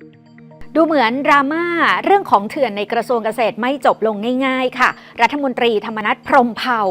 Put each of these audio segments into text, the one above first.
thank you ดูเหมือนดราม่าเรื่องของเถื่อนในกระทรวงเกษตรไม่จบลงง่าย ๆ ค่ะ รัฐมนตรีธรรมนัฐพรหมเผ่า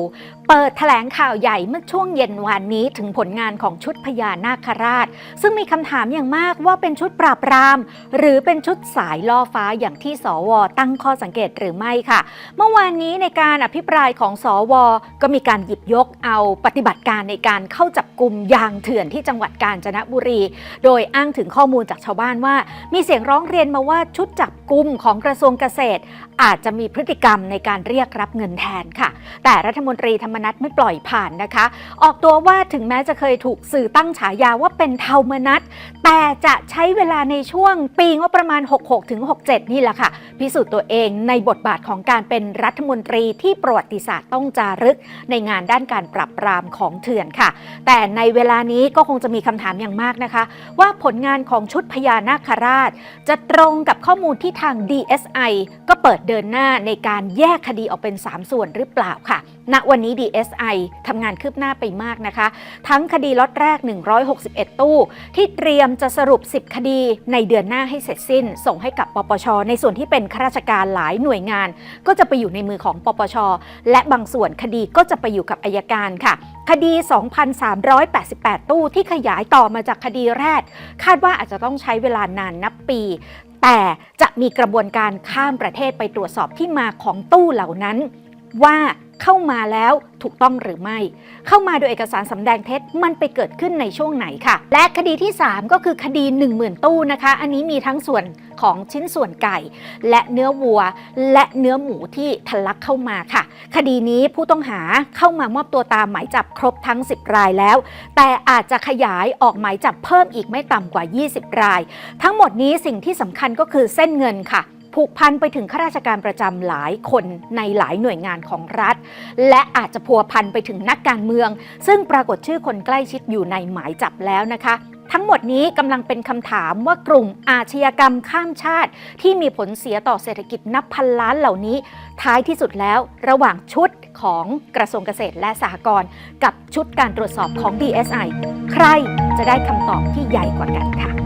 เปิดแถลงข่าวใหญ่เมื่อช่วงเย็นวานนี้ถึงผลงานของชุดพญานาคราช ซึ่งมีคำถามอย่างมากว่าเป็นชุดปราบปราม หรือเป็นชุดสายล่อฟ้าอย่างที่สว ตั้งข้อสังเกตหรือไม่ค่ะ เมื่อวานนี้ในการอภิปรายของสว ก็มีการหยิบยกเอาปฏิบัติการในการเข้าจับกลุ่มยางเถื่อนที่จังหวัดกาญจนบุรี โดยอ้างถึงข้อมูลจากชาวบ้านว่า มีเสียงร้องเรียนมาว่าชุดจับกลุ่มของกระทรวงเกษตร อาจจะมีพฤติกรรมในการเรียกรับเงินแทนค่ะ แต่รัฐมนตรีธรรมนัฐไม่ปล่อยผ่านนะคะ ออกตัวว่าถึงแม้จะเคยถูกสื่อตั้งฉายาว่าเป็นเทามนัฐแต่จะใช้เวลาในช่วงปีงบประมาณ 66ถึง67 นี่แหละค่ะ พิสูจน์ตัวเองในบทบาทของการเป็นรัฐมนตรีที่ประวัติศาสตร์ต้องจารึก ในงานด้านการปรับปรามของเถื่อนค่ะ แต่ในเวลานี้ก็คงจะมีคำถามอย่างมากนะคะ ว่าผลงานของชุดพญานาคราชจะตรงกับข้อมูลที่ทาง DSI ก็เปิดเดินหน้าในการแยกคดีออกเป็น 3 ส่วนหรือเปล่าค่ะ ณวันนี้ DSI ทำงานคืบหน้าไปมากนะคะ ทั้งคดีล็อตแรก 161 ตู้ ที่เตรียมจะสรุป 10 คดีในเดือนหน้าให้เสร็จสิ้น ส่งให้กับปปช ในส่วนที่เป็นข้าราชการหลายหน่วยงาน ก็จะไปอยู่ในมือของปปช และบางส่วนคดีก็จะไปอยู่กับอายการค่ะ คดี 2,388 ตู้ที่ขยายต่อมาจากคดีแรก คาดว่าอาจจะต้องใช้เวลานานนับปีแต่จะมีกระบวนการข้ามประเทศไปตรวจสอบที่มาของตู้เหล่านั้น ว่า เข้ามาแล้วถูกต้องหรือไม่ เข้ามาโดยเอกสารสำแดงเท็จมันไปเกิดขึ้นในช่วงไหนค่ะ และคดีที่ 3 ก็คือคดี 10,000 ตู้นะคะ อันนี้มีทั้งส่วนของชิ้นส่วนไก่ และเนื้อวัว และเนื้อหมูที่ทะลักเข้ามาค่ะ คดีนี้ผู้ต้องหาเข้ามามอบตัวตามหมายจับครบทั้ง 10 รายแล้ว แต่อาจจะขยายออกหมายจับเพิ่มอีกไม่ต่ำกว่า 20 ราย ทั้งหมดนี้สิ่งที่สำคัญก็คือเส้นเงินค่ะ ผูกพันไปถึงข้าราชการประจำหลายคนในหลายหน่วยงานของรัฐ และอาจจะพัวพันไปถึงนักการเมือง ซึ่งปรากฏชื่อคนใกล้ชิดอยู่ในหมายจับแล้วนะคะทั้งหมดนี้กำลังเป็นคำถามว่ากลุ่มอาชญากรรมข้ามชาติ ที่มีผลเสียต่อเศรษฐกิจนับพันล้านเหล่านี้ ท้ายที่สุดแล้วระหว่างชุดของกระทรวงเกษตรและสหกรณ์กับชุดการตรวจสอบของ DSI ใครจะได้คำตอบที่ใหญ่กว่ากันค่ะ